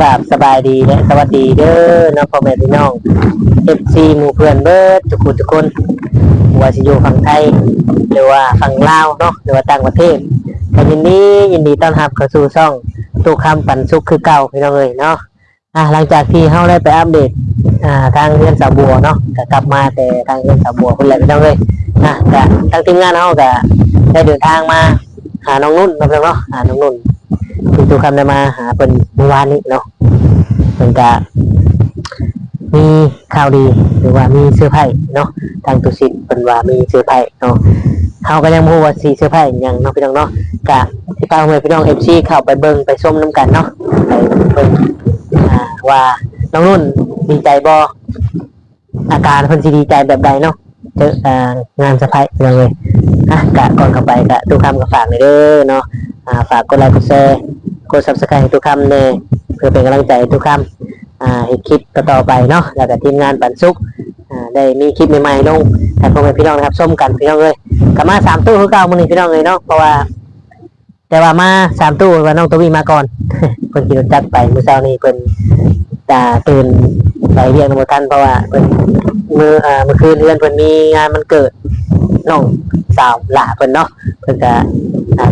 กราบสบายดีและสวัสดีเด้อน้องพ่อแม่พี่น้องเอฟซีหมู่เพื่อนเบิร์ดทุกคนทุกคนว่าสิอยู่ฝั่งไทย หรือว่าฝั่งลาวเนาะหรือว่าต่างประเทศก็ยินดียินดีต้อนรับเข้าสู่ช่องตู้คำปันสุขคือเก่าพี่น้องเอ้ยเนาะอะหลังจากที่เฮาได้ไปอัปเดตอ่าทางเรือนสาวบัวเนาะก็กลับมาแต่ทางเรือนสาวบัวคนแหละพี่น้องเอ้ยนะก็ทางทีมงานเฮาก็ได้เดินทางมาหาน้องนุ่นเนาะพี่น้องเนาะหาน้องนุ่น ตูคำได้มาหาเป็นเมื่อวานนี้เนาะมันก็มีข่าวดีหรือว่ามีเสื้อร์ไผ่เนาะทางตุสิตเป็นว่ามีเสื้อร์ไผ่เนาะเขาก็ยังพูดว่าสีเสื้อร์ไผ่ยังเนาะพี่น้องเนาะกะที่พาเพื่อนพี่น้องเอฟซีเข้าไปเบิ่งไปส้มน้ำกันเนาะไปเบิ่งว่าน้องนุ่นดีใจบออาการเพิ่นสิดีใจแบบใดเนาะเจออ่างานสื้อร์ไผ่พี่น้องเลยอะกะก่อนเข้าไปกะตูคำกับฝากหน่อยเด้อเนาะอ่าฝากกดไลค์กดแชร์ กด subscribe ให้ทุกคำเลยเพื่อเป็นกำลังใจให้ทุกคำอ่าให้คลิปต่อๆไปเนาะแล้วก็ทีมงานปันสุกอ่าได้มีคลิปใหม่ๆลงให้พ่อแม่พี่น้องนะครับส้มกันพี่น้องเลยกลับมาสามตู้คือเก่ามื้อนี้พี่น้องเลยเนาะเพราะว่า แต่ว่ามาสามตู้ว่าน้องตัววีมาก่อน เพิ่นขี่รถจักรไปเมื่อเช้านี้เพิ่นตาตื่นไปเรียกนโมทันเพราะว่าเพิ่นมืออ่าเมื่อคืนเพื่อนเพิ่นมีงานมันเกิดน้องสาวหล่าเพิ่นเนาะเพิ่นก็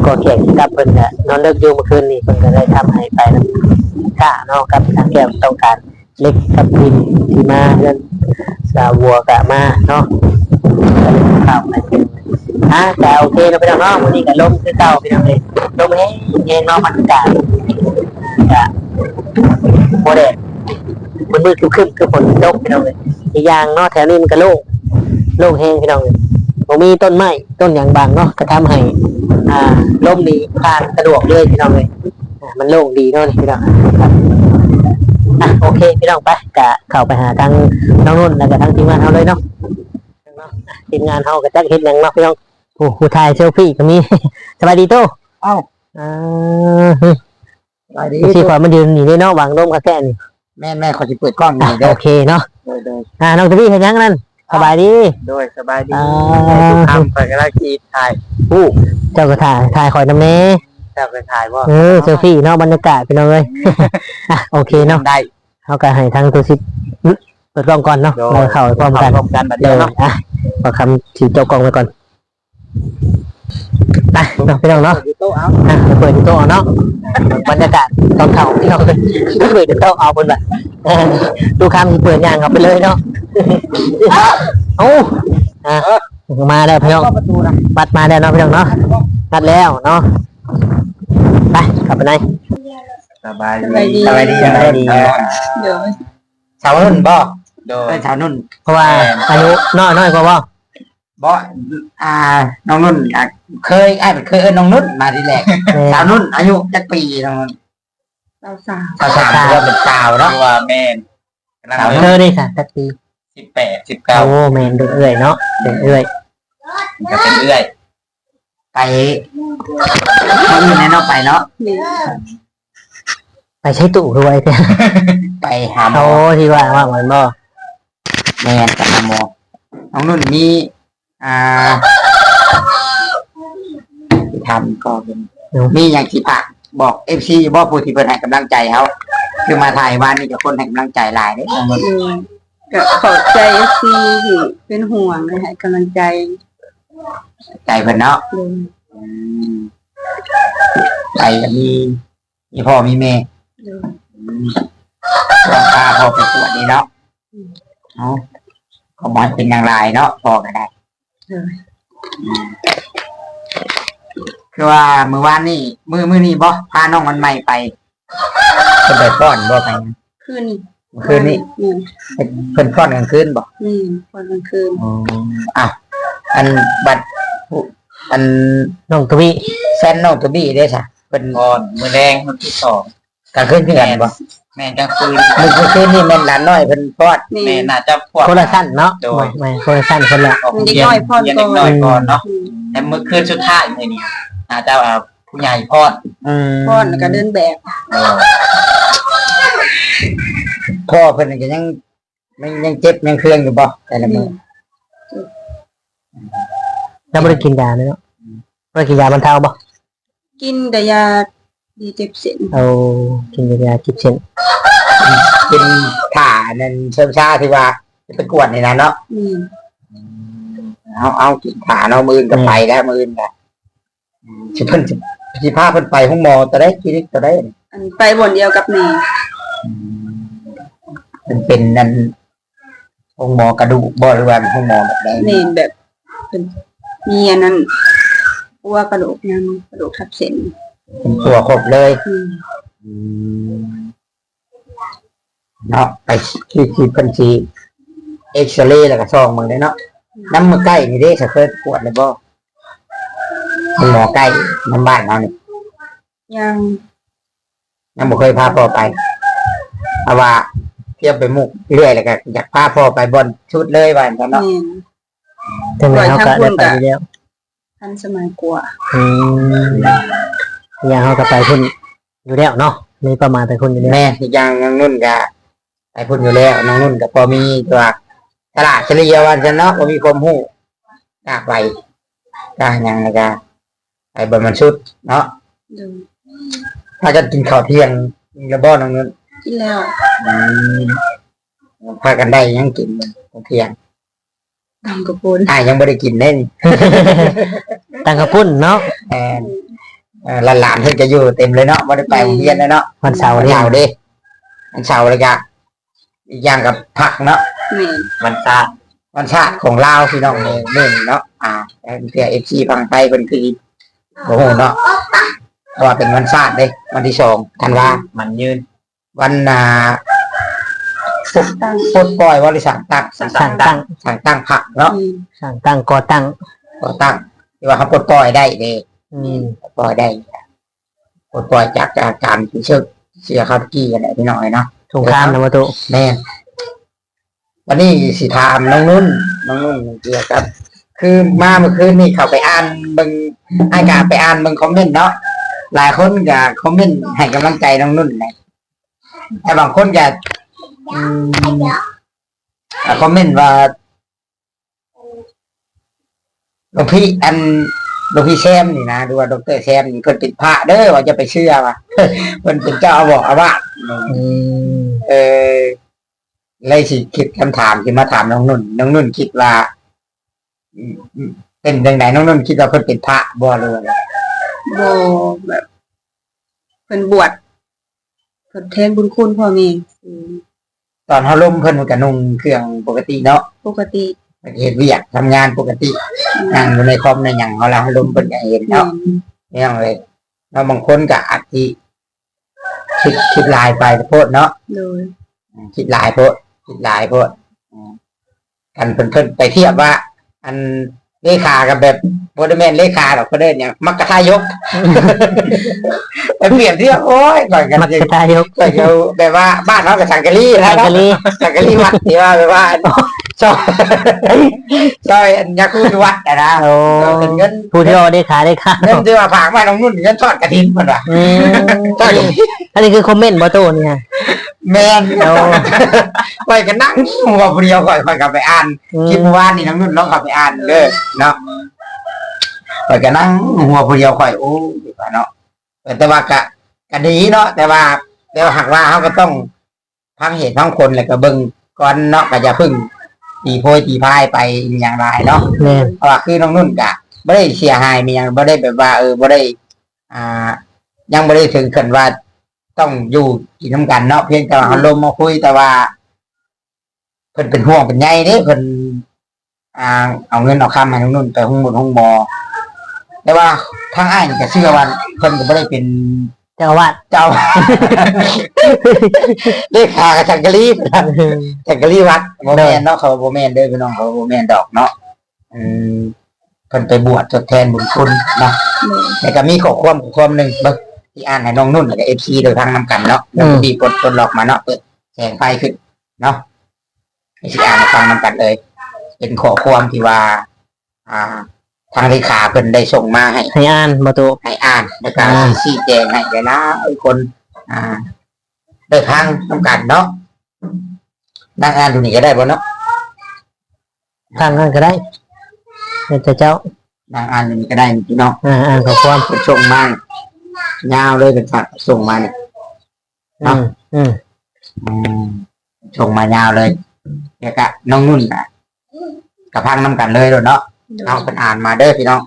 ก็แข่งกับเพิ่นก็นอนเลิกอยู่เมื่อคืนนี้เพิ่นก็ได้ทำให้ไปนำค่าเนาะกับทางแก้วต้องการเล็กกับดินที่มาเรื่องสาววัวกะมาเนาะก็เลยเข้าไปอะแต่โอเคเนาะพี่น้องเนาะวันนี้ก็ลมคือเก่าพี่น้องเลยลมแห้งเย็นเนาะบรรยากาศก็โมเดลมันมืดคึมๆคือฝนตกพี่น้องเลยอีกอย่างเนาะแถวนี้มันก็โล่งโล่งแห้งพี่น้องเลยบ่มีต้นไม้ต้นอย่างบางเนาะก็ทำให้ อ่าล่มดีผ่านสะดวกเลยพี่น้องเลยอ่ามันโล่งดีเนาะนี่พี่น้องครับอะโอเคพี่น้องไปกะเข้าไปหาทางน้องนุ่นแล้วก็ทางทีมงานเขาเลยเนาะเนาะอะทีมงานเขาก็จักเห็นอย่างเนาะพี่น้องโอ้โหถ่ายเซลฟี่ก็มี สบายดีโตเอ้าอ่าไปดีที่ขวามันยืนอยู่ในเนาะวางร่มกระแก่นี่แม่แม่ขอจะเปิดกล้องหอะน่อยเด้อโอเคเนาะโดยโดยอ่าน้องทวีเห็นยังนั่นสบายดี โดยสบายดีอ่า ทำไปก็ได้กีถ่ายอู้ เจ้าก็ถ่ายถ่ายคอยน้ำเน้จะไปถ่ายว่าเออเซลฟี่เนาะบรรยากาศพี่น้องเลยอะโอเคเนาะได้เขาก็ให้ทางตัวซิปเปิดกล้องก่อนเนาะโดยเราเข้าไปพร้อมกันพร้อมกันแบบเดี๋เดียยววเนาะอะขอคำถือเจ้ากล้องไว้ก่อนไปเนาะพี่น้องเนาะอยู่โต๊ะเอาอะเปิดที่โต๊ะเอาเนาะบรรยากาศตอนเข่าพี่น้องเลยเปิดที่โต๊ะเอาคนแบบเออดูคำที่เปิดยางเขาไปเลยเนาะโอ้อะ มาแล้วพี่น้องเข้าประตูนะบัดมาแล้วเนาะพี่น้องเนาะบัดแล้วเนาะไปกลับไปไหน สบายดีสบายดี สบายดี เดี๋ยวชาวนุ่นบ่โดยชาวนุ่นเพราะว่าอายุน้อยน้อยกว่าว่าบ่อ่า น้องนุ่นอะเคยไอ้ายเคยเอิ้นน้องนุ่นมาทีแรกสาวนุ่น อายุจักปีน้องนุ่นเราสาวสาวสามถือว่าเป็นสาวเนาะ ว่าแม่นสาว เธนุ่นอได้ค่ะสักปี สิบแปดสิบเก้าโอ้แมนดูเอื่อยเนาะเป็นเอื่อยก็เป็นเอื้อย ไปมันอยู่ในเนอกไปเนาะนี่ไปใช้ตู้รวยแต่ไปหาหมโอ้อที่ว่าว่าเหมือนบ่แมนกับหาหมอน้องนุ่นมีอ่าทำก็เป็นมีอย่างที่ปากบอกเอฟซีบอกผู้ที่เพิ่นให้กำลังใจเขาคือมาถ่ายวันนี้กับคนให้กำลังใจหลายเด้น้องนุ่นนี่ ก็ขอบใจซีที่เป็นห่วงเลยให้กำลังใจใจเพิ่นเนาะเลยอืมใจก็มีมีพ่อมีแม่เลยต้องพาพ่อไปตรวจนี่เนาะเอาก็บอเป็นอย่างไรเนาะพ่อก็ได้ เลยคือว่ามือวานนี่มือมือนี่บ่พาน้องมันใหม่ไปเพิ่นไปป้อนบ่ไปนะคืนนี้เมื่อ คืนนี้นี่เพิ่นป้อนกลางคืนบ่นี่วันกลางคืนอ๋ออ้าวอันบัดผู้อันน้องทวีแซนน้องตัวบี้เด้ซะเพิ่นก่อนมือแรงวันที่สองกลางคืนคือกันบ่แม่นกลางคืนมื้อเมื่อคืนนี่แม่นหลานน้อยเพิ่นป้อนนี่แม่น่าจะพวก คนละสั้นเนาะโดย ไม่คนละสั้นคนละ ออกเด็กเรียนน้อยพอดเรียนก่เด็อกน้อยนก่อนเนาะอืมแต่เมื่อคืนสุดท้ายมือนี้น่าจะเอาผู้ใหญ่พอดอืมพอดแล้วก็เดินแบบ เออ พ่อเพิ่นก็ยังยังยังเจ็บยังเครื่องอยู่บ่แต่ละมื้อแล้วไม่ได้กินยาเนาะไม่ได้กินยาบรรเทาบ่กินแต่ยาดีเจ็บเส้นเอากินยาจิบเส้นกินถ่านั่นเชิงชาที่ว่าจะไปกวดนี่นะเนาะนี่เอาเอากินถ่าเนาะมือนกับไปแล้วมือนกับสิเพิ่นสิสิพาเพิ่นไปห้องหมอตัวได้คลินิกตัวได้อันไปบ่อนเดียวกับนี่มั นเป็นนั่นห้องหมอกระดูกบ่หรือว่าเป็นห้องหมอแบบใดนี่แบบเป็นมีอันนั้นปัวกระดูกยังกระดูกทับเส้นเป็นตัวครบเลยอืมเนาะไปที่ที่เพิ่นสิเอ็กซเรย์แล้วก็ซองมึงได้เนาะน้ำมือใกล้นี่เด้จะเคยปวดเลยบ่ห้องหมอใกล้น้ำบ้านเรานี่ยังยังบ่เคยพาพ่อไปเพราะว่า เที่ยวไปมุกเรื่อยแล้วก็อยากพาพ่อไปบอนชุดเลยว่าอย่างนั้นเนาะแม่นจังได๋เฮาก็ได้ไปอยู่แล้วทันสมัยกว่าอืมยาเฮาก็ไปพุ่นอยู่แล้วเนาะมีประมาณไปพุ่นอยู่แล้วแม่อีกอย่างน้องนุ่นก็ไปพูดอยู่แล้วน้องนุ่นก็พอมีตัวตลาดเฉลี่ยวันจันเนาะพอมีความรู้กล้าไปกล้าหยังแล้วก็ไปบนมันชุดเนาะดูถ้าจะกินข้าวเที่ยงระบ้อน้องนุ่น กินแล้วอืมพากันได้ยังกินข้าวเที่ยงทำกระปุนอ่ายังไม่ได้กินเล่นตังกระปุ้นเนาะแอนเอ่อหลานๆเพิ่นจะอยู่เต็มเลยเนาะไม่ได้ไปโรงเรียนเลยเนาะวันเสาร์วันนี่เสาร์เด้วันเสาร์เลยกะอีกอย่างกับผักเนาะ แม่นมันซาดวันชาติของลาวพี่น้องเนี่ยเน่นเนาะอ่าเพื่อเอฟซีฟังไปเป็นคือโอ้โหเนาะเพราะว่าเป็นวันชาติเด้วันที่สองธันวามันยืน วันอ่าปลดปลดปล่อยบริษัทตั้งสั่งสั่งตั้งสั่งตั้งผักเนาะอืมสั่งตั้งก่อตั้งก็ตั้งที่ว่าเขาปลดปล่อยได้เด้อืมปลดปล่อยได้ปลดปล่อยจากอาการที่เชื่อเสียเข้ากี้กันแหละพี่น้อยเนาะสงครามนะมาตุแม่นวันนี้สิถามน้องนุ่นน้องนุ่นเกี่ยวกับ คือมาเมื่อคืนนี่เขาไปอ่านเบิงไอ้กาไปอ่านเบิงคอมเมนต์เนาะหลายคนก็คอมเมนต์ให้กำลังใจน้องนุ่นเลย แต่บางคนก็อืมอ่าคอมเมนต์ว่าหลวงพี่อันหลวงพี่แซมนี่นะหรือว่าดรแซมนี่เพิ่นเป็นพระเด้อว่าจะไปเชื่อว่าเพิ่นเป็นเจ้าอาวาสอาวาสอืมเออเลยสิคิดคำถามที่มาถามน้องนุ่นน้องนุ่นคิดว่าอืมอืมเป็นยังไงน้องนุ่นคิดว่าเพิ่นเป็นพระบ่หรือว่าอะไรโบแบบเพิ่นบวช ทดแทนบุญคุณพ่อแม่อืมตอนเขาล้มเพิ่นมันก็นุ่งเครื่องปกติเนาะปกติเฮ็ดเวียกทำงานปกตินั่งอยู่ในคอมในหยังเขาละเขาล้มเพิ่นก็เห็นแม่เนาะนไม่ต้องเลยแล้วบางคนก็อาจสิคิดคิดหลายไปโพดเนาะโดยคิดหลายโพดคิดหลายโพดอืมกันเพิ่นเพิ่นไปเทียบว่า อัน เลขากับแบบโบดแมนเลขาหรอกก็เดินอย่างมักกะทายกไปเปรียบเทียบโอ้ยก่อนกันมักจะกะทายกก่อนจะแบบว่าบ้านเขากับสังกะรีสันะงกะลีสังกะรีวัดที่ว่าแบบว่า ซอย ซอยอันยาคูที่วัดอะนะโอ้เป็นเงินผู้ที่เอาได้ขาได้ข้าวเงินที่ว่าฝากมาน้องนุ่นเงินทอดกระถินมันว่ะอืมทอดกระถินอันนี้คือคอมเมนต์บ่ตุเนี่ย แมนโอ้ไปกันนั่งหัวผู้เดียวก่อนก่อนกลับไปอ่านอืคลิปมเมื่อวานนี่น้องนุ่นลองกลับไปอ่านเด้อเนาะไปกันนั่งหัวผู้เดียวค่อยโอ้ดีกว่าเนาะแต่ว่ากะกะดีเนาะแต่ว่าแต่ว่าหากว่าเขาก็ต้องพังเหตุพังคนแล้วก็เบิ่งก่อนเนาะก็จะพึ่ง ตีโพยตีพายไปอย่างไรเนาะแม่นเพราะว่าคือน้องนุ่นกะไม่ได้เสียหายมีหยังไม่ได้แบบว่า เออไม่ได้ อ่า ยังไม่ได้ถึงขั้นว่าต้องอยู่กินน้ำกันเนาะเพียงแต่ว่าเขาลมมาคุยแต่ว่าเพิ่นเป็นห่วงเป็นใยเด้เพิ่นอ่า เอาเงินเอาคำให้น้องนุ่นไปห้องบุญห้องบอแต่ว่าทางอ้ายนี่ก็เชื่อว่าเพิ่นก็ไม่ได้เป็น เจ้าอาวาดเจ้า เลขากับจังกะรีจังกะรีวัดโมแมนเนาะเขาโมแมนเด้อพี่น้องเขาโมแมนดอกเนาะอืมเพิ่นไปบวชทดแทนบุญคุณเนาะโดยแต่ก็มีข้อความข้อความหนึ่งเบิ่งที่อ่านให้น้องนุ่นแล้วก็เอฟซีโดยทางนำกันเนาะแล้วก็มีกดกดหลอกมาเนาะเปิดแสงไฟขึ้นเนาะให้สิอ่านให้ฟังนำกันเลย เป็นข้อความที่ว่า อ่า ทางเลขาเพิ่นได้ส่งมาให้ให้อ่านบ่ตุให้อ่านแล้วก็อ่า ชี้แจงให้หลายๆคน อ่า ได้ทางนำกันเนาะนั่งอ่านดูนี่ก็ได้บ่เนาะทางนั้นก็ได้เดี๋ยวเจ้านั่งอ่านดูนี่ก็ได้พี่น้องอ่าอ่านข้อความเพิ่นส่งมายาวเลยเป็นสัตว์ส่งมาเนี่ยอืมอืมอืมส่งมายาวเลยเดี๋ยวก็น้องนุ่นอะกับพังน้ำกันเลยโดดเนาะโดย เอาเป็นอ่านมาเด้อพี่น้อง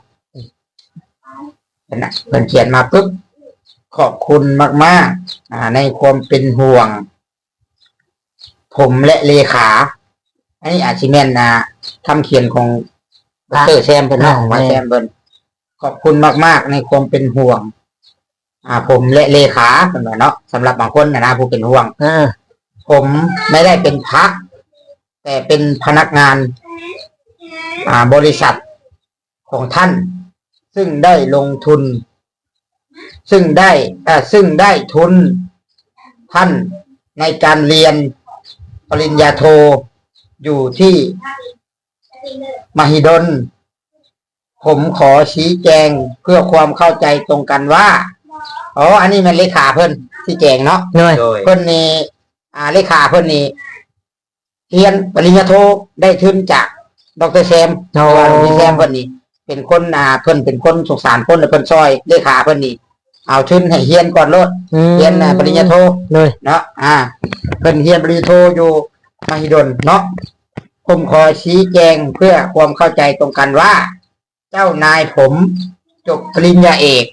เป็นน่ะเป็นเขียนมาปุ๊บขอบคุณมากๆ อ่า ในความเป็นห่วง ผมและเลขาอันนี้อาชิเมนนะคำเขียนของดรแซมเป็นน้องของว่าแซมเบินขอบคุณมาก ๆ ในความเป็นห่วง อ่า ผมและเลขาเป็นว่าเนาะสำหรับบางคนนะนะผู้เป็นห่วงอ่าผมไม่ได้เป็นพระแต่เป็นพนักงานอ่า บริษัทของท่าน ซึ่งได้ลงทุน ซึ่งได้อ่าซึ่งได้ทุนท่านในการเรียนปริญญาโทอยู่ที่มหิดล ผมขอชี้แจงเพื่อความเข้าใจตรงกันว่า อ๋อ อันนี้มันเลขาเพิ่นที่แจงเนาะเลยโดยเพิ่นนี่อ่าเลขาเพิ่นนี่เรียนปริญญาโทได้ทุนจาก ดรแซมโอ้ ว่าดรแซมเพิ่นนี่เป็นคนอ่าเพิ่นเป็นคนสงสารคนและเพิ่นซอยเลขาเพิ่นนี่ เอาทุนให้เรียนก่อนโลดอืมเรียนอ่าปริญญาโท เลยเนาะ อ่าเพิ่นเรียนปริญญาโทอยู่มหิดล เนาะ ผมขอชี้แจงเพื่อความเข้าใจตรงกันว่า เจ้านายผมจบปริญญาเอก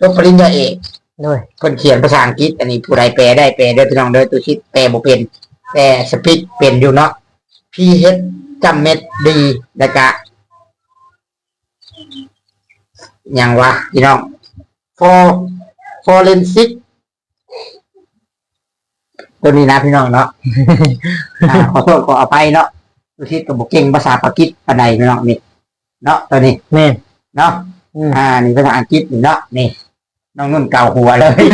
จบปริญญาเอก เลยเพิ่นเขียนภาษาอังกฤษ อันนี้ผู้ใดแปลได้แปลเด้อพี่น้องเด้อตัวชิดแปลบ่เป็น แต่สปีกเป็นอยู่เนาะ พี่เฮ็ดจำเม็ดดีแล้วก็หยังวะพี่น้อง for forensic ตัวนี้นะพี่น้องเนาะ อ่าขอโทษขออภัยเนาะตัวชิดกับบุเก่งภาษาปากีสปานใดพี่น้องนี่เนาะตัวนี้แม่นเนาะอืมอ่า นี่ภาษาอังกฤษนี่เนาะนี่ น้องนุ่นเก่าหัวเลย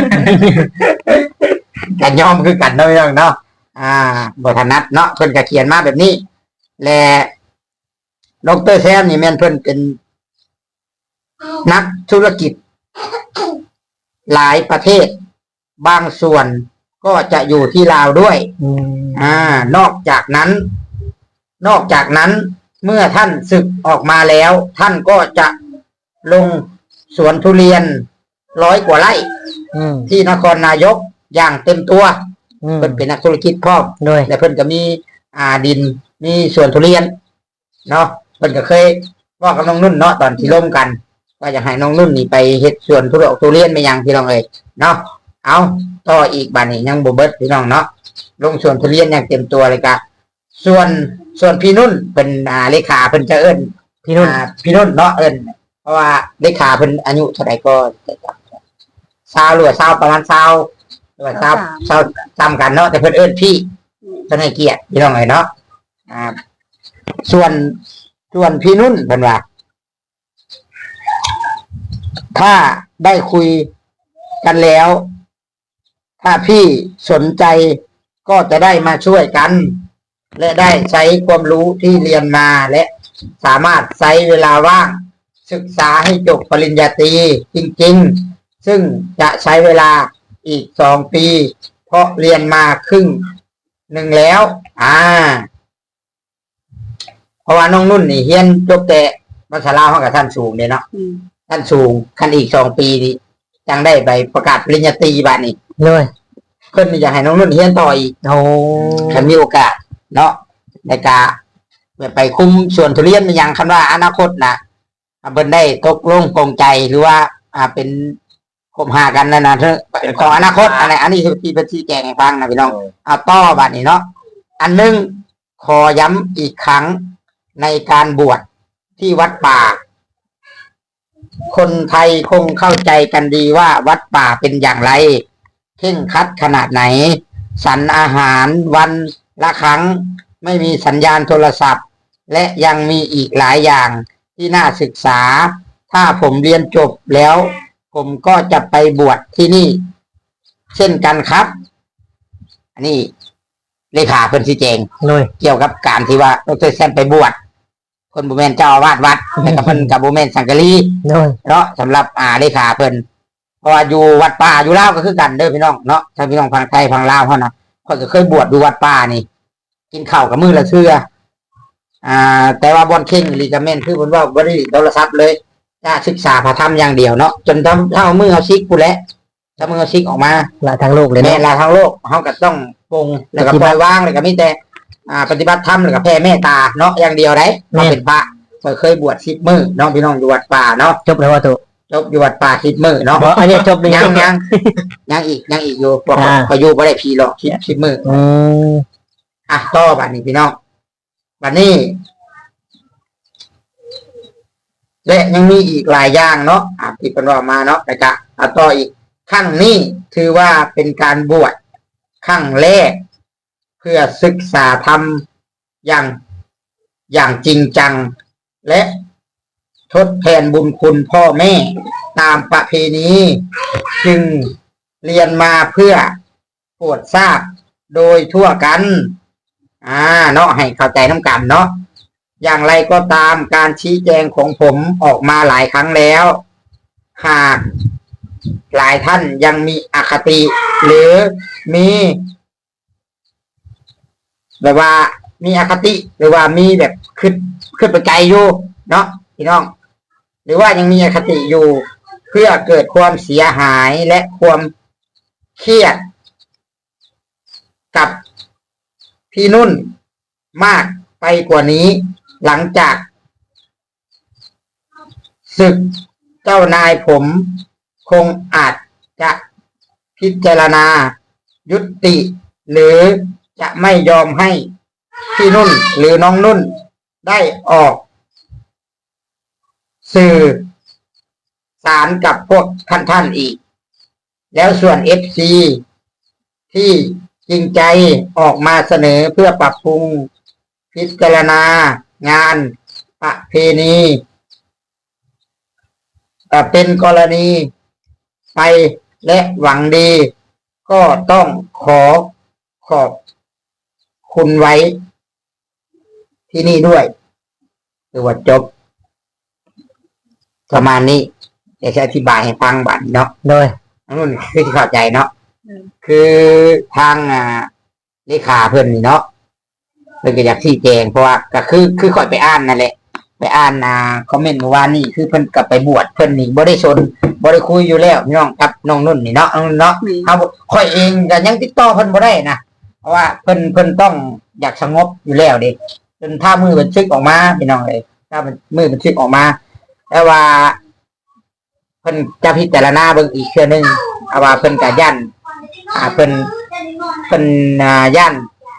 กันยอมคือกันเนาะพี่น้องเนาะ อ่าบทนัดเนาะเพิ่นก็เขียนมาแบบนี้ และดรแซมนี่แม่นเพิ่นเป็น นักธุรกิจ หลายประเทศ บางส่วนก็จะอยู่ที่ลาวด้วยอืมอ่า นอกจากนั้น นอกจากนั้น เมื่อท่านศึกออกมาแล้ว ท่านก็จะลงสวนทุเรียนร้อยกว่าไร่อืมที่นครนายกอย่างเต็มตัว อืม เพิ่นเป็นนักธุรกิจพร้อมเลยและเพิ่นก็มีอ่าดินมีสวนทุเรียนเนาะเพิ่นก็เคยว่ากับน้องนุ่นเนาะตอนที่ร่วมกันว่าอยากให้น้องนุ่นนี่ไปเฮ็ดสวนทุเรียนทุเรียนไปยังพี่น้องเอ้ยเนาะเอาต่ออีกบานนี้ยังบ่เบิดพี่น้องเนาะลงสวนทุเรียนอย่างเต็มตัวเลยกะส่วนส่วนพี่นุ่นเป็นอ่าเลขาเพิ่นจะเอิ้น พี่นุ่น อ่าพี่นุ่นเนาะเอิ้นเพราะว่าเลขาเพิ่นอายุเท่าไหร่ก็สาวหรือว่าสาวประมาณสาว หรือว่าสาวสาวจำกันเนาะแต่เพิ่นเอิ้นพี่เพิ่นให้เกียรติพี่น้องเอ้ยเนาะอ่าส่วนส่วนพี่นุ่นเป็นว่าถ้าได้คุยกันแล้ว ถ้าพี่สนใจก็จะได้มาช่วยกัน และได้ใช้ความรู้ที่เรียนมาและสามารถใช้เวลาว่าง ศึกษาให้จบปริญญาตรีจริง ๆ ซึ่งจะใช้เวลา อีกสองปี เพราะเรียนมาครึ่งหนึ่งแล้ว อ่า เพราะว่าน้องนุ่นนี่เฮียนจบแต่ภาษาลาวเขากับท่านสูงเลยเนาะอืมท่านสูงขั้นอีกสองปีนี้จังได้ใบประกาศปริญญาตรีบาดนี้เลยเพิ่นนี่อยากให้น้องนุ่นเฮียนต่ออีกโอ้ถ้ามีโอกาส เนาะในการไปคุมส่วนทุเรียนมันยังคันว่าอนาคตนะอ่าเพิ่นได้ตกลงปรงใจหรือว่า อ่าเป็น คบหากันนะนะเธอของอนาคตอะไรอันนี้คือที่เพิ่นชี้แจงให้ฟังนะพี่น้องเอาต่อบาดนี้เนาะอันหนึงขอย้ำอีกครั้งในการบวชที่วัดป่า คนไทยคงเข้าใจกันดีว่าวัดป่าเป็นอย่างไรเข่งครัดขนาดไหน สันอาหารวันละครั้งไม่มีสัญญาณโทรศัพท์ และยังมีอีกหลายอย่างที่น่าศึกษา ถ้าผมเรียนจบแล้ว ผมก็จะไปบวชที่นี่ เช่นกันครับ อันนี้เลขาเพิ่นชี้แจงเลยเกี่ยวกับการที่ว่าดรแซมไปบวชคนบุเมนเจ้าอาวาสวัดแต่กับเพิ่นกับบุเมนสังกะรีเลยเนาะสำหรับอ่าเลขาเพิ่นเพราะว่าอยู่วัดป่าอยู่ลาวก็คือกันเด้อพี่น้องเนาะถ้าพี่น้องฟังไทยฟังลาวเขานะเขาก็เคยบวชอยู่วัดป่านี่ กินข้าวกับมือละเชื่ออ่า แต่ว่าบอนเข่งลีกาเมนคือเพิ่นว่าบ่ได้โทรศัพท์เลย จะศึกษาพระธรรมอย่างเดียวเนาะจนทำเท่ามือเอาซิกกูนแหล้วถ้ามือเอาซิกออกมาละทางโลกเลยแม่เนาะ ลาทั้งโลกเขาก็ต้องปรงแล้วก็ปล่อยวางแล้วก็มีแต่อ่าปฏิบัติธรรมแล้วก็แผ่เมตตาเนาะอย่างเดียวได้เราเป็นพระข้อยเคยบวชสิบมือเนาะพี่น้องอยู่วัดป่าเนาะจบแล้วว่าตุจบอยู่วัดป่าสิบมือเนาะบ่อันนี้จบหรือยัยังงยัง ยังอีกยังอีกอยู่บอกอ่า พออยู่บ่ได้พีหรอกสิบสิบมืออืมอะต่อบัดนี้พี่น้องบัดนี้ และยังมีอีกหลายอย่างเนาะอะที่เป็นว่ามาเนาะแต่ก็เอาต่ออีกขั้งนี้ถือว่าเป็นการบวชขั้งแรก เพื่อศึกษาธรรมอย่างอย่างจริงจัง และทดแทนบุญคุณพ่อแม่ตามประเพณีจึงเรียนมาเพื่อโปรดทราบโดยทั่วกัน อ่าเนาะให้เข้าใจน้ำกันเนาะ อย่างไรก็ตามการชี้แจงของผมออกมาหลายครั้งแล้ว หากหลายท่านยังมีอคติ หรือมีแบบว่ามีอคติหรือว่ามีแบบขึ้นขึ้นไปไกลอยู่เนาะพี่น้อง หรือว่ายังมีอคติอยู่ เพื่อเกิดความเสียหายและความเครียด กับพี่นุ่นมากไปกว่านี้ หลังจากศึกเจ้านายผม คงอาจจะพิจารณา ยุติ หรือจะไม่ยอมให้พี่นุ่นหรือน้องนุ่นได้ออก สื่อสารกับพวกท่านท่านๆอีก แล้วส่วนเอฟซีที่จริงใจออกมาเสนอเพื่อปรับปรุงพิจารณา งานประเพณีเอ่อเป็นกรณีไปและหวังดี ก็ต้องขอขอบคุณไว้ ที่นี่ด้วยคือว่าจบ ประมาณนี้เดี๋ยวจะอธิบายให้ฟังบัดเนาะโดยนู่นคือที่เข้าใจเนาะอืมคือทางอ่าเลขาเพื่อนนี่เนาะเพื่อนก็อยากชี้แจงเพราะว่าก็คือคือค่อยไปอ่านนั่นแหละ ไปอ่านอ่าคอมเมนต์เมื่อวานนี่คือเพิ่นกลับไปบวชเพิ่นนี่บ่ได้ชนบ่ได้คุยอยู่แล้วพี่น้องกับน้องนุ่นนี่เนาะน้องนุ่นเนาะนี่เอาค่อยเองก็ยังติดต่อเพิ่นบ่ได้นะเพราะว่าเพิ่นเพิ่นต้องอยากสงบอยู่แล้วเด้จนถ้ามือมันซึกออกมาพี่น้องเลยถ้ามันมือมันซึกออกมา แต่ว่าเพิ่นจะพิจารณาเบิ่งอีกเทื่อนึงเอาว่าเพิ่นก็ยันอ่าเพิ่นเพิ่นอ่ายัน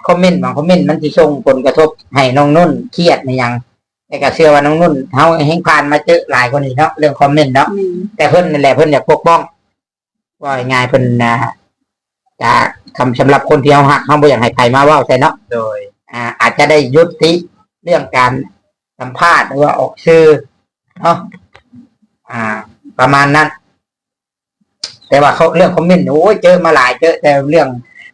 คอมเมนต์บางคอมเมนต์มันสิส่งผลกระทบให้น้องนุ่นเครียดในหยังแต่ก็เชื่อว่าน้องนุ่นเฮาเฮงผ่านมาเจอหลายคนนี้เนาะเรื่องคอมเมนต์เนาะนี่แต่เพิ่นนั่นแหละเพิ่นอยากปกป้องว่าง่ายๆเพิ่นนะจะคำสำหรับคนที่เฮาหักเฮาบ่อยากให้ใครมาเว้าใส่เนาะโดย อ่า อาจจะได้ยุติเรื่องการสัมภาษณ์หรือว่าออกชื่อเนาะอ่า ประมาณนั้น แต่ว่าเขาเรื่องคอมเมนต์โอ้ยเจอมาหลายเจอแต่เรื่อง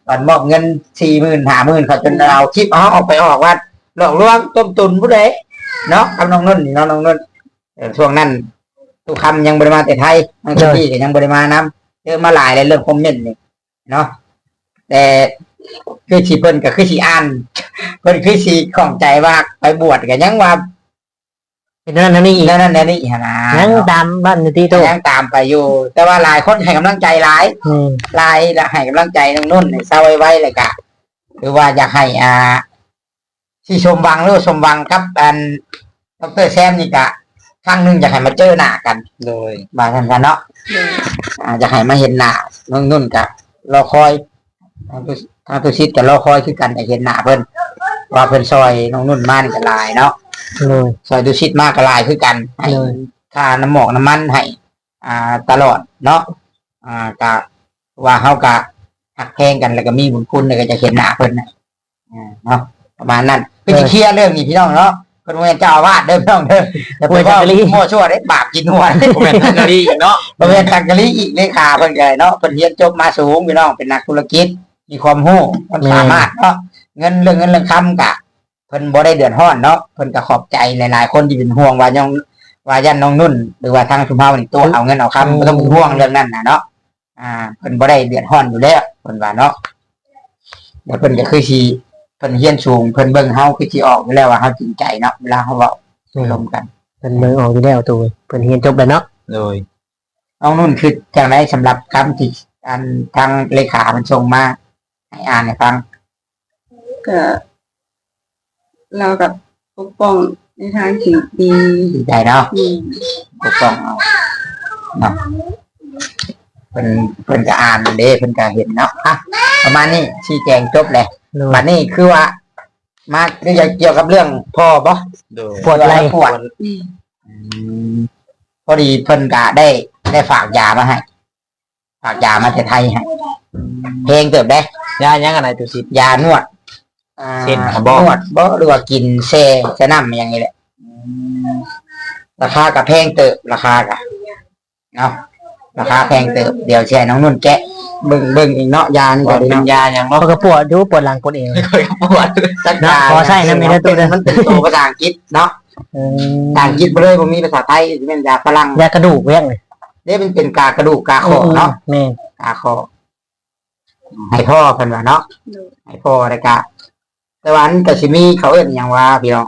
ตอนมอบเงินสี่หมื่นห้าหมื่นเขาจนเอาคลิปเอาออกไปออกว่าหลอกลวงต้มตุนผู้ใดเนาะกับน้องนุ่นนี่เนาะน้องนุ่นเออช่วงนั้นทุกคำยังบริมาแต่ไทยบางทีก็ยังบริมานํเจอมาหลายเลยเรื่องคอมเมนต์นี่เนาะแต่คือสีเพิ่นก็คือสีอ่าน เพิ่นคือสีของใจว่าไปบวชก็ยังว่า เป็นนั่นนั่นนี่อีกนั่นนั่นนี่หนนะยังตามบ้านอยู่ที่โตยังตามไปอยู่ แต่ว่าหลายคนให้กำลังใจหลายอืมหลายและให้กำลังใจน้องนุ่นให้เศร้าไว้ๆเลยกะหรือว่าอยากให้อ่า ที่ชมวังหรือว่าชมวังครับอันดรแซมนี่กะครั้งหนึ่งอยากให้มาเจอหน้ากันโดยบางกันกันเนาะนี่อ่าอยากให้มาเห็นหน้าน้องนุ่นกะรอคอยทางตุทางตุชิดกับรอคอยคือกันอยากเห็นหน้าเพิ่นว่าเพิ่นซอยน้องนุ่นมานี่ก็หลายเนาะ โดยซอยดูชิดมากก็หลายคือกันให้เลย ค่าน้ำหมอกน้ำมันให้อ่า ตลอดเนาะอ่ากะว่าเฮากะหักแพงกันแล้วก็มีบุญคุณแล้วก็จะเห็นหน้าเพิ่นน่ะอ่าเนาะประมาณนั้นเพื่อจะเคลียร์เรื่องนี้พี่น้องเนาะเพิ่นเป็นเจ้าอาวาสเด้อพี่น้องเด้อแต่ป่วยจักรีมั่วชั่วได้บาปกินหัวผมเป็นทักกะลีอีกเนาะประเภทตักกะลีอีกเลขาเพิ่นก็เลยเนาะเพิ่นเรียนจบมาสูงพี่น้องเป็นนักธุรกิจมีความรู้ความสามารถเนาะเงินเรื่องเงินเรื่องคำกะเพิ่นบ่ได้เดือดร้อนเนาะเพิ่นก็ขอบใจหลายๆ คนที่เป็นห่วงว่ายังว่ายันน้องนุ่น หรือว่าทางชุมพรนี่ตัวเอาเงินเอาคำบ่ต้องเป็นห่วงเรื่องนั้นน่ะเนาะอ่าเพิ่นบ่ได้เดือดร้อนอยู่แล้วเพิ่นว่าเนาะเดี๋ยวเพิ่นก็คือสิเพิ่นเฮียนสูงเพิ่นเบิ่งเฮาคือสิออกอยู่แล้วว่าเฮาจริงใจเนาะเวลาเฮาเว้าลมกันเป็นเมืองออกอยู่แล้วตัวเพิ่นเรียนจบแล้วเนาะโดยน้องนุ่นคือจังไรสำหรับคำที่อันทางเลขามันส่งมาให้อ่านให้ฟังก็ เรากับปกป้องในทางที่ดีดีใจเนาะอืมปกป้องเอาเนาะเพิ่นเพิ่นก็อ่านเด้เพิ่นก็เห็นเนาะอะประมาณนี้ชี้แจงจบเลยโดย บัดนี้คือว่า มาเรื่องเกี่ยวกับเรื่องพ่อบ่ โดยปวดไหล่ปวด อืมอืมพอดีเพิ่นก็ได้ได้ฝากยามาให้ ฝากยามาจากไทยให้เพลงเติบได้ยายังอะไรตุสิตยานวด อ่าเช่นครับนบ่วดบ่หรือว่ากินเซ่จะน้ำอย่างนี้แหละราคากับแพงเติบราคากับเนาะราคาแพงเติบเดี๋ยวแชร์น้องนุ่นแกะเบิ่งเบิ่งอีกเนาะยานี่ว่าก็เป็ได้นเนาะยาอย่างเขาเนาะก็ปวดอยู่ปวดหลังปวดเอว ไม่เคยปวดจักเนาะยาขอใส่น้ำในเด้อตู้เด้อมันเป็นตัวภาษาอังกฤษเนาะเอภาษาอังกฤษบ่เลยบ่มีภาษาไทยสิเป็นยาฝรั่งอยากระดูกเวียงเลยเด้มันเป็นกากระดูกกาคอเนาะ แม่นกาคอให้พ่อเพิ่นว่าเนาะโดยให้พ่อได้กะ แต่ว่าอันก็สิมีเขาเอิ้นหยังว่าพี่น้อง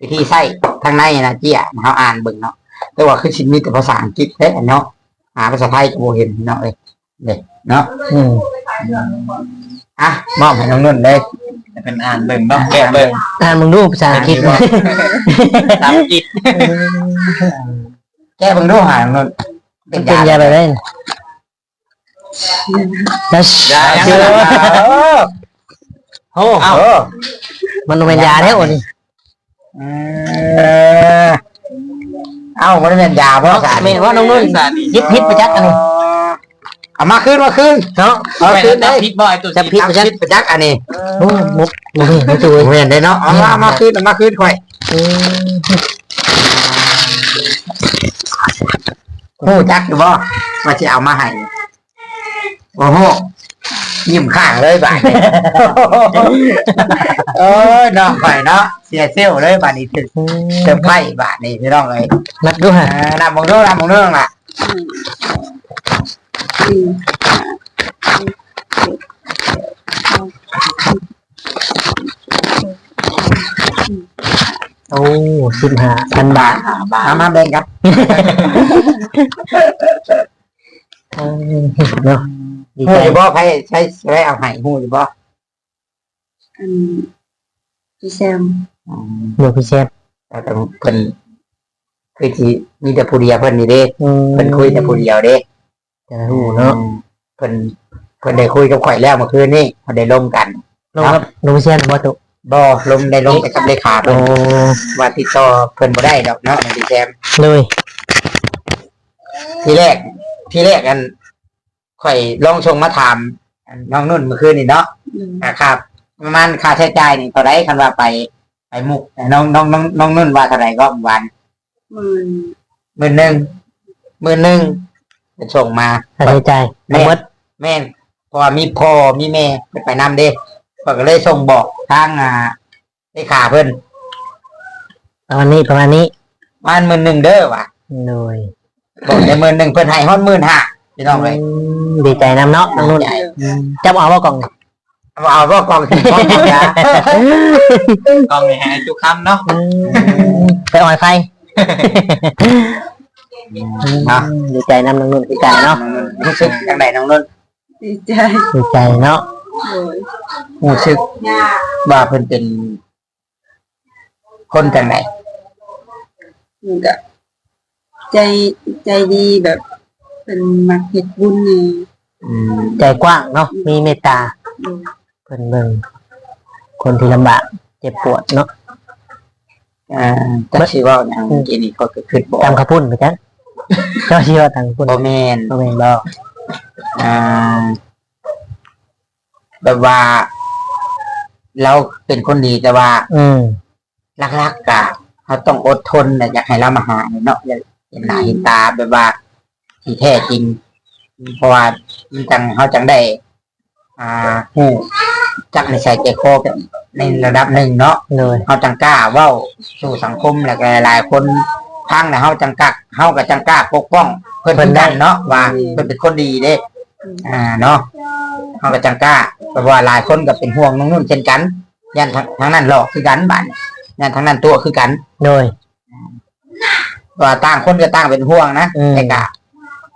วิธีใส่ทางในนะเจี้ยเฮาอ่านเบิ่งเนาะแต่ว่าคือสิมีแต่ภาษาอังกฤษแท้เนาะหาภาษาไทยก็บ่เห็นพี่น้องเอ้ยเด้เนาะอืมอะมอบให้น้องนุ่นเลยเป็นอ่านเบิ่งเนาะแกะเบิ่งอ่านมึงดูภาษาอังกฤษอ่านดูตามจิตแก้เบิ่งดูหาน้องนุ่นเป็นยาอะไรได้แล้วยายังเชื่ออะไร โอ้เอ้าโหมันเป็นยาแล้วนี่เออเอ้ามันเป็นยาเพราะสารแม่นว่าน้องนุ่นยิดพิษไปจักอันนี้เอามาขึ้นมาขึ้นเนาะเอาไม่ขึ้นจัได้บพิษบ่ไอ้ตุจัสิบตพิษเอาขึ้นไปจักอันนี้โอ้มุกมุกนี่ไม่ช่วยเห็นได้เนาะเอามามาขึ้นเอามาขึ้นค่อยอืมหูจักอยู่บ่ว่าจะเอามาให้โอ้โห ยิ้มข้างเลยบ่ายนี้ เออน้องข่อยเนาะเสียเซลลเลยบ่ายนี้ถึงเติมไพ่บาทนี่พี่น้องเลยนัดดูฮะเออนำมองดูนำมองดูล่ะอืมอืมโอ้สิบห้าพันบาทมามาแบ่งกันเออเนาะ ดีหูใจอยู่บ่ใครใช้ใช้เอาให้หูอยู่บ่อันพี่แซมหนูพี่เชฟแต่เพิ่นคือที่มีแต่ผู้เดียวเพิ่นนี่เด้อืมเพิ่นคุยแต่ผู้เดียวเด้จะหูเนาะเพิ่นเพิ่นได้คุยกับข่อยแล้วเมื่อคืนนี่เพิ่นได้ลมกันลงกับหนูพี่เชฟบ่ตุบ่ลมได้ลมไปกับเลขาโอ้เพิ่นว่าติดต่อเพิ่นบ่ได้ดอกเนาะมันสิแซม เลย ทีแรก ทีแรกอัน ข่อยลองชงมาถามอันน้องนุ่นเมื่อคืนนี่เนาะอืมนะครับ ประมาณค่าใช้จ่ายนี่เท่าไหร่คันว่าไปไปมุกน้องน้องน้องน้องนุ่นว่าเท่าไหร่ก็วันหมื่นหมื่นหนึ่งหมื่นหนึ่งจะส่งมาค่าใช้จ่ายทั้งหมดแม่นเพราะว่ามีพ่อมีแม่ไปไปนำเด้ก็ก็เลยส่งบอกทางอ่าเลขาเพิ่นประมาณนี้ประมาณนี้ประมาณหมื่นหนึ่งเด้อว่ะเลยบอกในหมื่นหนึ่งเพิ่นให้ฮอดหมื่นห้า พี่น้องเลยมดีใจน้ำเนาะน้องนุ่นใจจับเอาว่ากล่องเอาเอาว่ากองถึงกองยากองนี่ให้ทุกคำเนาะไปอ่อยไฟเนาะดีใจน้ำน้องนุ่นดีใจเนาะรู้สึกจังไดน้องนุ่นดีใจดีใจเนาะโดยรู้สึกว่าเพิ่นเป็น คนจังไดมันก็ใจใจดีแบบ เป็นมักเฮ็ดบุญนี่อืมใจกว้างเนาะมีเมตตาโดยเพิ่นเบิ่งคนที่ลำบากเจ็บปวดเนาะอ่าจักสิเว่าหยังเมื่อกี้นี่ก็คือบอกตามขาวพุ่นไปจังเจ้าชื่อว่าตามขาวพุ่นบ่แม่นบ่แม่นบ่อ่าแบบว่า เราเป็นคนดีแต่ว่า อืมลักๆกะเขาต้องอดทนนะอยากให้เรามาหาเนาะอย่าเห็นหน้าเห็นตาแบบว่า ที่แท้จริง เพราะว่ามันจังเขาจังได้ อ่าหูจักในใจใจคอกันในระดับหนึ่งเนาะเลยเขาจังกล้าเว้าสู่สังคมแล้วก็หลายๆคนพังนะเขาจังกล้าเขากับจังกล้าปกป้อง เพื่อนเพื่อนได้เนาะว่าเพื่อนเป็นคนดีเด้ อ่าเนาะเขากับจังกล้าเพราะว่าหลายคนก็เป็นห่วงน้องนุ่นเช่นกันยันทางทางนั้นหลอกคือกันบ้านยันทางนั้นตัวคือกันเลยว่าต่างคนก็ต่างเป็นห่วงนะอืมแต่ก็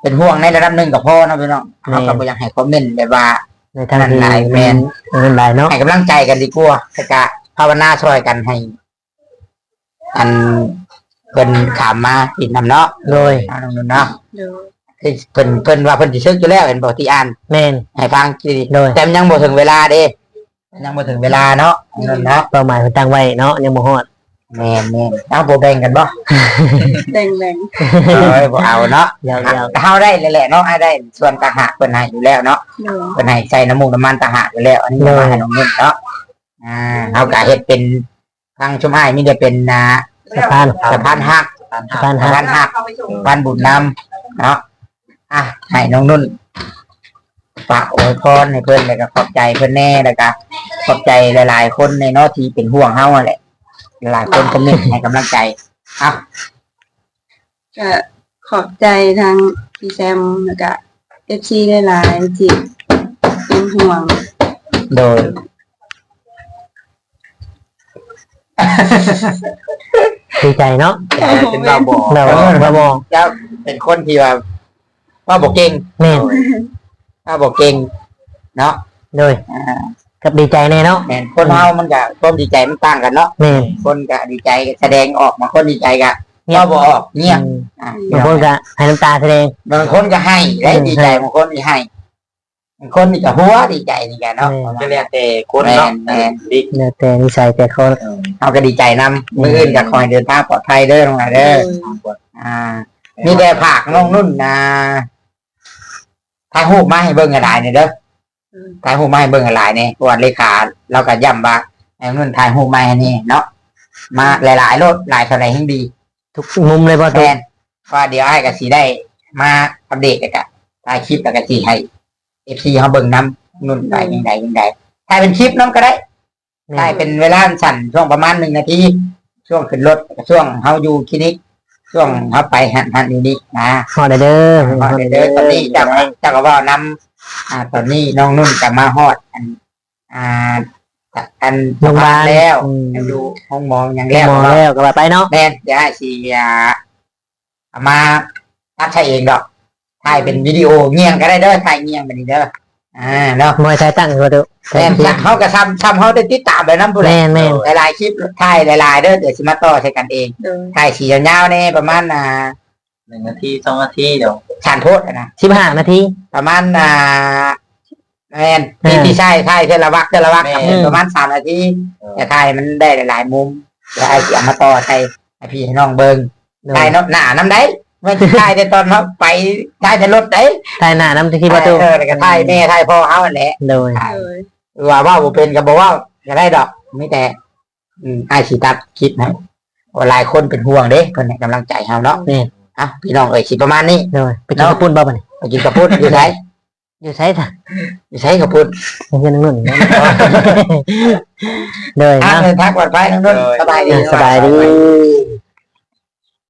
เป็นห่วงในระดับหนึ่งกับพ่อนะพี่น้องแม่ เขาก็บ่อยากให้คอมเมนต์แบบว่า ในทางที่นั่นหลายแม่นนั่นหลายเนาะให้กำลังใจกันดีกว่าแต่ก็ภาวนาช่วยกันให้ อันเพิ่นขามมาอินนำเนาะโดยเอาน้องนุ่นเนาะโดยคือเพิ่นเพิ่นว่าเพิ่นสิซึกอยู่แล้วเห็นบ่ที่อ่านแม่นให้ฟังดีโดย แต่มันยังบ่ถึงเวลาเด้มันยังบ่ถึงเวลาเนาะนั่นเนาะเป้าหมายเพิ่นตั้งไว้เนาะยังบ่ฮอด แม่นแม่นเอาบ่แบ่งกันบ่แบ่งแบ่งเอ้ยบ่เอาเนาะยาวเฮาได้เลยแหละเนาะให้ได้ส่วนต่างหากเพิ่นให้อยู่แล้วเนาะโดยเพิ่นให้ใส่น้ำมูกน้ำมันต่างหากอยู่แล้ว อันนี้มาให้น้องนุ่นเนาะอ่าเฮาก็เฮ็ดเป็นทางชุมอ้ายมีแต่เป็นอ่าๆสะพานสะพานหักสะพานสะหัพากนหักบ้านบุญนำเนาะอะให้น้องนุ่นฝากอวยพรให้เพิ่นแล้วก็ขอบใจเพิ่นแน่แล้วก็ขอบใจหลาย ๆ คนในเนาะที่เป็นห่วงเฮาอะแหละ หลายคนคอมเมนต์ให้กำลังใจอะก็ขอบใจทางพี่แซมแล้วก็เอฟซีหลายๆที่เป็นห่วง โดย ดีใจเนาะเป็นเราบอกเราเรามองเจ้าเป็นคนที่ว่าว่าบอกเก่งแม่นว่าบอกเก่งเนาะโดยอ่า กับดีใจแน่เนาะแม่นคนเฮามันก็ความดีใจมันต่างกันเนาะแม่นคนก็ดีใจก็แสดงออกบางคนดีใจก็ว่าบ่ออกเงียบอืมอ่าบางคนก็ให้น้ำตาแสดง บางคนก็ให้ได้อืมดีใจบางคนก็ให้บางคนนี่ก็หัวดีใจนี่กันเนาะแม่นก็แล้วแต่คนเนาะแม่นดิแล้วแต่นิสัยแต่คนเฮาก็ดีใจนำมื้ออื่นก็คอยเดินทางปลอดภัยเด้อน้องหลายโดเด้อยอ่ามีแต่ผากน้องนุ่นนะถ่ายรูปมาให้เบิ่งอะไรเนี่ยเด้ออืม ถ่ายรูปมาให้เบิ่งอะไรเนี่ยประวัติเลขาเราก็ย้ำว่าไอ้นุ่นถ่ายรูปมาให้นี่เนาะมาหลายๆรถหลายเท่าไหร่ยิ่งดี ทุกมุมเลยบ่แทตุกนว่าเดี๋ยวไอ้กับสีได้ มาอัปเดตกันกะถ่ายคลิปแล้วก็สีให้เอฟซีเขาเบิ่งน้ำนุ่นได้ยังไงยังไงถ่ายเป็นคลิปน้ำก็ได้แม่ถ่ายนเป็นเวลาสั้นช่วงประมาณหนึ่งนาทีช่วงขึ้นรถกับช่วงเฮาอยู่คลินิกช่วงเฮาไปหันหันอยู่นี่นะฮอดเด้อฮอดเด้อตอนนี้เจ้าก็เจ้าก็เว่านำ อ่า ตอนนี้น้องนุ่นจะมาฮอด อัน อ่าอันโรงพยาบาลแล้วอืมยังอยู่ห้องหมองอย่างแล้แล้ววแล้วก็ว่าไปเนาะแม่นจะให้สีอ่าเอามาทักใช้เองดอกถ่ายเป็นวิดีโอเงียงก็ได้เด้อถ่ายเงียงไปนี่เด้ออ่าเนาะมวยไทยตั้งบ่ตุแม่นจักเขาก็ทำทำเขาได้ติดตามไปน้ำผู้ใดแม่นแม่น หลายๆคลิปถ่ายหลายๆเด้อเดี๋ยวสิมาต่อใช้กันเอง โดยถ่ายสียาวๆเนี่ยประมาณอ่า หนึ่งนาทีสองนาทีเดี๋ยวชานโทษอะนะ15นาที ประมาณอ่าแมนอ่าที่ที่ใช่ใช่เทละวักเทละวักแม่นทำประมาณสามนาทีแต่ถ่ายมันได้หลายๆมุมแล้วไอ้ที่เอามาต่อใช่ให้พี่ให้น้องเบิงโดยถ่ายเนาะหน้าน้ำได้ไม่ใช่ถ่ายแต่ตอนเขาไปถ่ายแต่รถได้ถ่ายหน้าน้ำตะกี้บ่ตุเออแล้วก็ถ่ายแม่ถ่ายพ่อเขาแหละโดยโดยว่าว่าบ่เป็นก็บอกว่าจะได้ดอกไม่แต่อืมไอ้สิตัดคลิปให้ว่าหลายคนเป็นห่วงเด้คนให้กำลังใจเราเนาะนี่ อะพี่น้องเอ่ยสิประมาณนี้ โดยไปกินข้าวปุ้นบ่บัดนี้ไปกินกระปุ้นอยู่ไหนอยู่ไสจ้ะอยู่ใช้กระปุ้นยังเป็นนุ่นโดยอะเนาะเดินทางปลอดภัยทั้งนั้นสบายดี สบายดี